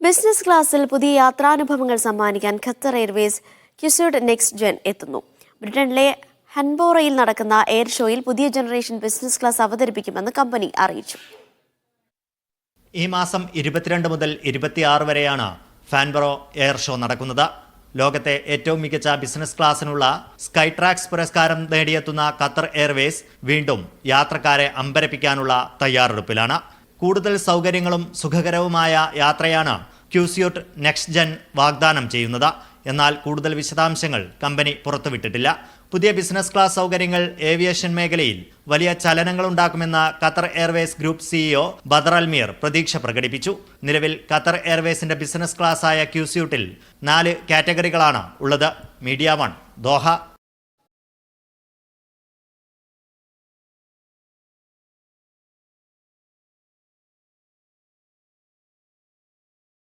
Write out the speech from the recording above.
Business ക്ലാസ്സിൽ പുതിയ യാത്രാനുഭവങ്ങൾ സമ്മാനിക്കാൻ Qatar airways Qsuite next gen എത്തുന്നു. ബ്രിട്ടനിലെ ഹൻബോറയിൽ നടക്കുന്ന എയർ ഷോയിൽ പുതിയ ജനറേഷൻ ബിസിനസ് ക്ലാസ് അവതരിപ്പിക്കുമെന്ന് കമ്പനി അറിയിച്ചു. ഈ മാസം ഇരുപത്തിരണ്ട് മുതൽ ഇരുപത്തിയാറ് വരെയാണ് ഫാൻബറോ എയർ ഷോ നടക്കുന്നത്. ലോകത്തെ ഏറ്റവും മികച്ച ബിസിനസ് ക്ലാസ്സിനുള്ള സ്കൈ ട്രാക്സ് പുരസ്കാരം നേടിയെത്തുന്ന ഖത്തർ എയർവേസ് വീണ്ടും യാത്രക്കാരെ അമ്പരപ്പിക്കാനുള്ള തയ്യാറെടുപ്പിലാണ്. കൂടുതൽ സൗകര്യങ്ങളും സുഖകരവുമായ യാത്രയാണ് ക്യൂസിയോട്ട് നെക്സ്റ്റ് ജെൻ വാഗ്ദാനം ചെയ്യുന്നത്. എന്നാൽ കൂടുതൽ വിശദാംശങ്ങൾ കമ്പനി പുറത്തുവിട്ടിട്ടില്ല. പുതിയ ബിസിനസ് ക്ലാസ് സൗകര്യങ്ങൾ ഏവിയേഷൻ മേഖലയിൽ വലിയ ചലനങ്ങൾ ഉണ്ടാക്കുമെന്ന് Qatar airways group CEO Badr Al Meer പ്രതീക്ഷ പ്രകടിപ്പിച്ചു. നിലവിൽ ഖത്തർ എയർവേസിന്റെ ബിസിനസ് ക്ലാസ് ആയ ക്യൂസ്യൂട്ടിൽ നാല് കാറ്റഗറികളാണ് ഉള്ളത്. Media one Doha